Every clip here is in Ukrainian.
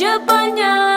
Щоб поняв.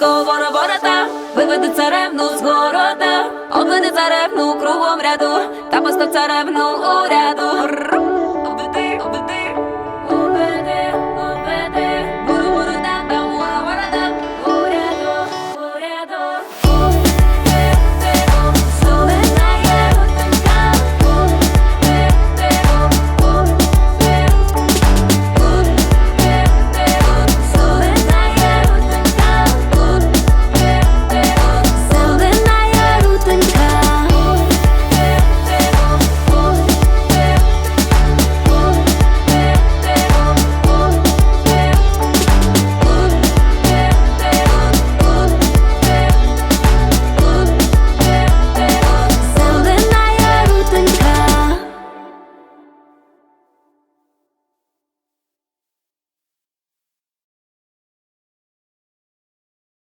вора ворота, виведи царевну з города, облини царевну кругом ряду, та постав царевну уряду.